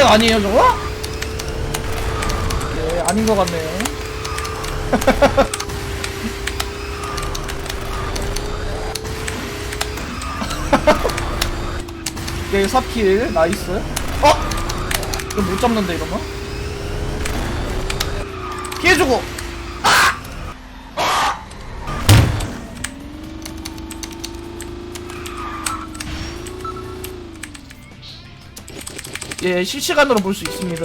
목맥 아니에요 저거? 예 아닌 것 같네요 네 4킬. 나이스. 어? 이거 못 잡는데 이러면? 피해주고 예, 실시간으로 볼 수 있습니다.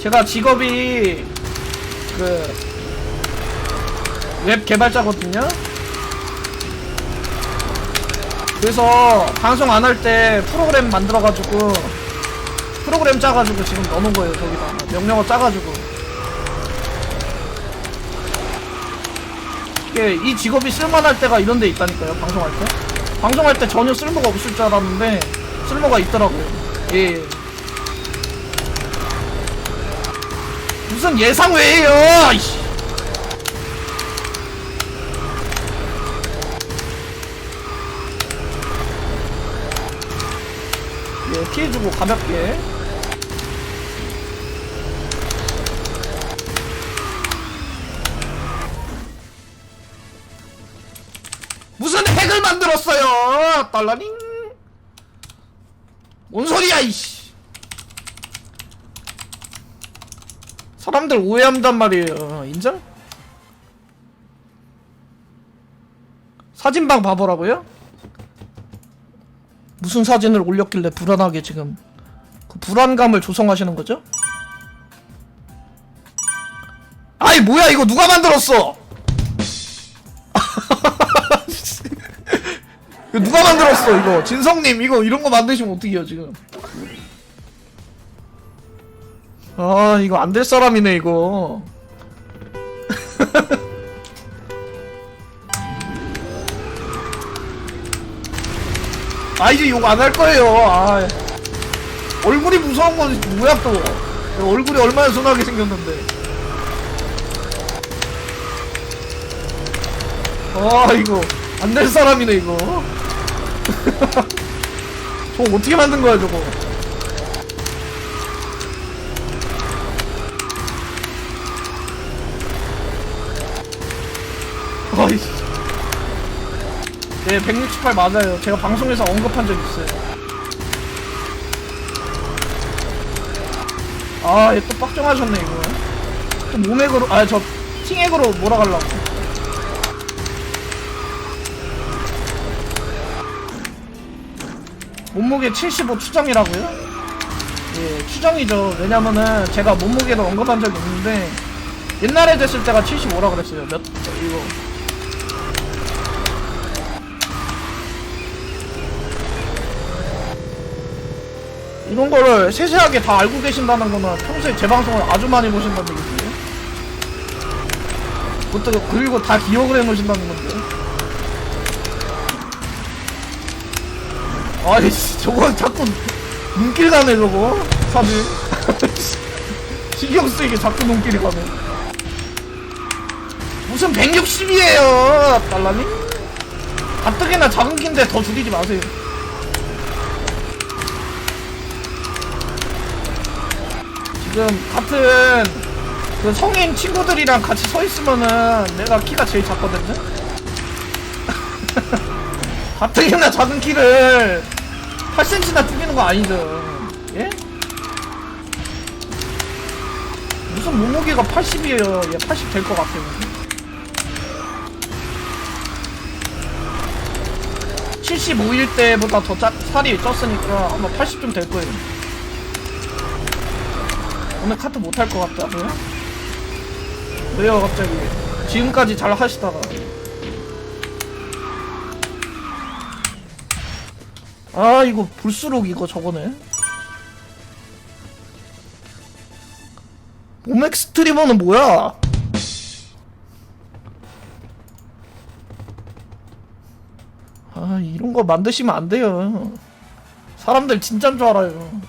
제가 직업이 그 웹 개발자거든요. 그래서 방송 안 할 때 프로그램 만들어가지고 프로그램 짜가지고 지금 넣어놓은 거예요 저기다 명령어 짜가지고 이게 이 직업이 쓸만할 때가 이런 데 있다니까요 방송할 때 방송할 때 전혀 쓸모가 없을 줄 알았는데 쓸모가 있더라고요. 예. 무슨 예상 외예요. 이씨. 예, 피해주고 가볍게. 무슨 핵을 만들었어요? 달라링. 뭔 소리야 이씨. 사람들 오해한단 말이에요. 인정? 사진방 봐보라고요? 무슨 사진을 올렸길래 불안하게 지금 그 불안감을 조성하시는 거죠? 아이 뭐야 이거 누가 만들었어? 이거 누가 만들었어 이거? 진성님 이거 이런 거 만드시면 어떡해요 지금? 아 이거 안 될 사람이네 이거. 아 이제 욕 안 할 거예요. 아 얼굴이 무서운 건 뭐야 또? 얼굴이 얼마나 순하게 생겼는데. 아 이거 안 될 사람이네 이거 저거 어떻게 만든 거야 저거 아이씨 네, 168 맞아요. 제가 방송에서 언급한 적 있어요. 아, 얘 또 빡정하셨네, 이거. 또 몸액으로, 아, 저, 팅액으로 몰아가려고. 몸무게 75 추정이라고요? 예, 추정이죠. 왜냐면은 제가 몸무게도 언급한 적이 있는데, 옛날에 됐을 때가 75라 그랬어요. 몇, 이거. 이런 거를 세세하게 다 알고 계신다는 거는 평소에 제 방송을 아주 많이 보신다는 얘기지. 그것도 그리고 다 기억을 해 놓으신다는 건데. 아이씨, 저거 자꾸 눈길 가네, 저거. 사실. 신경 쓰이게 자꾸 눈길이 가네. 무슨 160이에요, 달라님? 가뜩이나 작은 긴데 더 줄이지 마세요. 지금 같은 그 성인 친구들이랑 같이 서 있으면은 내가 키가 제일 작거든요. 가뜩이나 작은 키를 8cm나 줄이는 거 아니죠? 예? 무슨 몸무게가 80이에요? 얘 80 될 것 같아요. 75일 때보다 더 짜, 살이 쪘으니까 아마 80좀 될 거예요. 오늘 카트 못 할 것 같다고요? 왜요 갑자기 지금까지 잘 하시다가 아 이거 볼수록 이거 저거네. 모맥 스트리머는 뭐야? 아 이런 거 만드시면 안 돼요. 사람들 진짠 줄 알아요